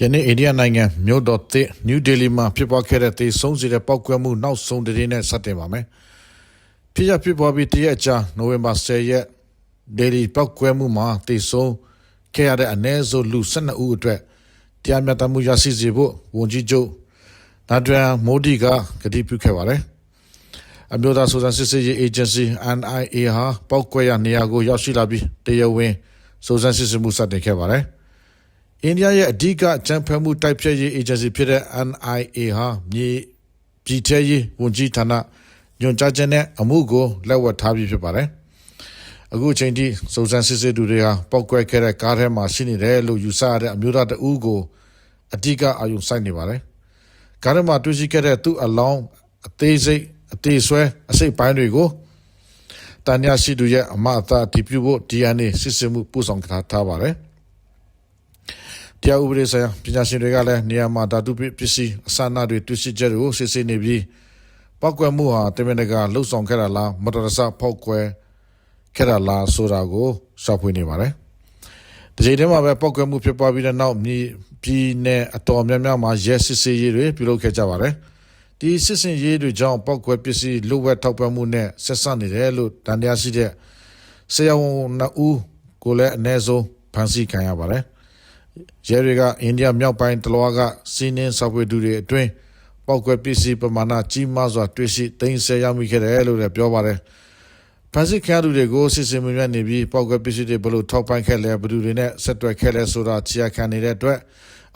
ယနေ့အိန္ဒိယနိုင်ငံမြို့တော်သစ်နယူးဒေလီမှာဖြစ်ပွားခဲ့တဲ့သေဆုံးစေတဲ့ပောက်ကွဲမှုနောက်ဆုံးသတင်းနဲ့ဆက်တင်ပါမယ်။ဖြစ်ရဖြစ်ပွားပြီးတရက်အကြာနိုဝင်ဘာ10ရက်ဒေလီပောက်ကွဲမှုမှာသေဆုံးခဲ့ရတဲ့အနည်းဆုံးလူ12ဦးအတွက်တရားမျှတမှုရရှိစေဖို့ဝန်ကြီးချုပ်နာဒရန်မိုဒီကကတိပြုခဲ့ပါတယ်။အမျိုးသားစုံစမ်းစစ်ဆေးရေး agency NIA ဟာပောက်ကွဲရနေရာကိုရောက်ရှိလာပြီးတရားဝင်စုံစမ်းစစ်ဆေးမှုစတင်ခဲ့ပါတယ်။ အိန္ဒိယရဲ့အဓိကအကြံဖက်မှုတိုက်ဖျက်ရေးအေဂျင်စီဖြစ်တဲ့ NIA ဟာမြေပြည်ထရေးဝန်ကြီးဌာနညွှန်ကြားချက်နဲ့အမှုကိုလက်ဝတ်ထားပြီးဖြစ်ပါတယ်။အခုအချိန်ထိစုံစမ်းစစ်ဆေးသူတွေဟာပောက်ကွဲခဲ့တဲ့ကားထဲမှာရှိနေတယ်လို့ယူဆရတဲ့အမျိုးသားတဦးကိုအဓိကအာရုံစိုက်နေပါတယ်။ကားထဲမှာတွေ့ရှိခဲ့တဲ့သူ့အလောင်းအသေးစိတ်အသေးဆွဲအစိတ်ပိုင်းတွေကိုတန်ညာရှိသူရဲ့အမအသာတည်ပြုဖို့ DNA စစ်ဆေးမှုပို့ဆောင်ထားထားပါတယ်။ တရားဥပဒေဆိုင်ရာပညာရှင်တွေကလည်းနေရာမှာဓာတုပစ္စည်းအစအနတွေတွေ့ရှိချက်တွေကိုစစ်ဆေးနေပြီးပောက်ကွဲမှုဟာတမင်တကာလှုပ်ဆောင်ခဲ့တာလားမတော်တဆဖောက်ကွဲခဲ့တာလားဆိုတာကိုရှောက်ဖွေနေပါတယ်။ဒီချိန်ထဲမှာပဲပောက်ကွဲမှုဖြစ်ပွားပြီးတဲ့နောက်မြေပြည်နယ်အတော်များများမှာရဲစစ်ဆေးရေးတွေပြုလုပ်ခဲ့ကြပါတယ်။ဒီစစ်စင်ရေးတွေကြောင့်ပောက်ကွဲပစ္စည်းလိုဝက်ထောက်ပံ့မှုနဲ့ဆက်စပ်နေတယ်လို့တန်တရားရှိတဲ့ဆရာဝန်နှစ်ဦးကိုလည်းအ ਨੇ ဆုံးဖမ်းဆီးခံရပါတယ်။ ရဲတွေကအိန္ဒိယမြောက်ပိုင်းတလွားကစီးနင်းဆောက်ပွေသူတွေအတွင်းပောက်ကွဲပစ္စည်းပမာဏကြီးမားစွာတွေ့ရှိသိမ်းဆည်းရမိခဲ့တယ်လို့လည်းပြောပါတယ်။ဖမ်းဆီးခံရသူတွေကိုစစ်ဆေးမြင်နေပြီးပောက်ကွဲပစ္စည်းတွေဘလို့ထောက်ပံ့ခဲ့လဲဘယ်သူတွေနဲ့ဆက်တွဲခဲ့လဲဆိုတာချရာခံနေတဲ့အတွက်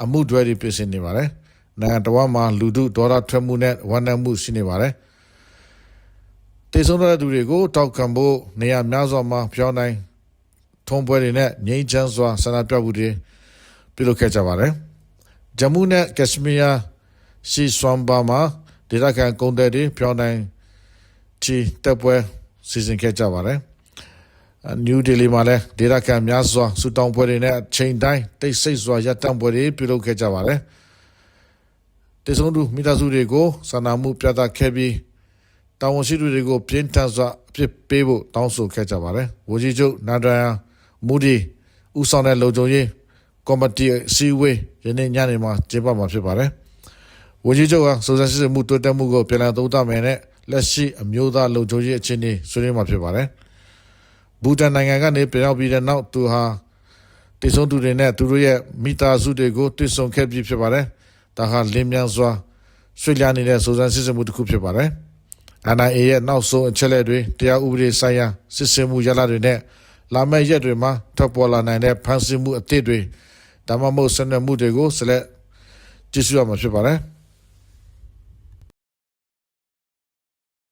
အမှုတွေတွေပြင်ဆင်နေပါတယ်။နိုင်ငံတော်မှာလူထုဒေါသထွက်မှုနဲ့ဝန်ထမ်းမှုရှိနေပါတယ်။တေဆုံးတဲ့သူတွေကိုတောက်ခံဖို့နေရာများစွာမှာပြောင်းနိုင်ထုံးပွဲတွေနဲ့ငြိမ်းချမ်းစွာဆန္ဒပြမှုတွေ ပြုလုပ်ခဲ့ကြပါတယ်။ဂျမူးနဲ့ကက်ရှမီးယားရှီဆွမ်ဘာမှာဒေသခံကုန်သည်တွေပြောင်းနိုင်ချီတပ်ပွဲစီစဉ်ခဲ့ကြပါတယ်။နယူးဒေလီမှာလည်းဒေသခံများစွာစူတောင်းပွဲတွေနဲ့အချိန်တိုင်းတိတ်ဆိတ်စွာရပ်တန့်ပွဲတွေပြုလုပ်ခဲ့ကြပါတယ်။တေဆုံးသူမိသားစုတွေကိုစာနာမှုပြသခဲ့ပြီးတာဝန်ရှိသူတွေကိုပြင်းထန်စွာအပြစ်ပေးဖို့တောင်းဆိုခဲ့ကြပါတယ်။ဝကြီးချုပ်နာဒရန်မူဒီဦးဆောင်တဲ့လုံခြုံရေး ကော်မတီအစည်းအဝေးယနေ့ညနေမှာကျင်းပမှာဖြစ်ပါတယ်။ဝကြီးချုပ်ကစုံစမ်းစစ်ဆေးမှုတိုးတက်မှုကိုပြန်လည်သုံးသပ်မယ်နဲ့လက်ရှိအမျိုးသားလုံခြုံရေးအခြေအနေဆွေးနွေးမှာဖြစ်ပါတယ်။ဘူတန်နိုင်ငံကနေပြန်ရောက်ပြီးတဲ့နောက်သူဟာတည်ဆုံးသူတွေနဲ့သူတို့ရဲ့မိသားစုတွေကိုတွေ့ဆုံခဲ့ပြီးဖြစ်ပါတယ်။ဒါဟာလင်းမြန်စွာဆွေးလျားနေတဲ့စုံစမ်းစစ်ဆေးမှုတစ်ခုဖြစ်ပါတယ်။ NIA ရဲ့နောက်ဆုံးအချက်အလက်တွေတရားဥပဒေဆိုင်ရာစစ်ဆေးမှုရလဒ်တွေနဲ့လာမယ့်ရက်တွေမှာထွက်ပေါ်လာနိုင်တဲ့ဖန်ဆီးမှုအသစ်တွေ ဒါမှမဟုတ်ဆက်နွယ်မှုတွေကိုဆက်လက်ကြည့်ရှုရမှာဖြစ်ပါတယ်။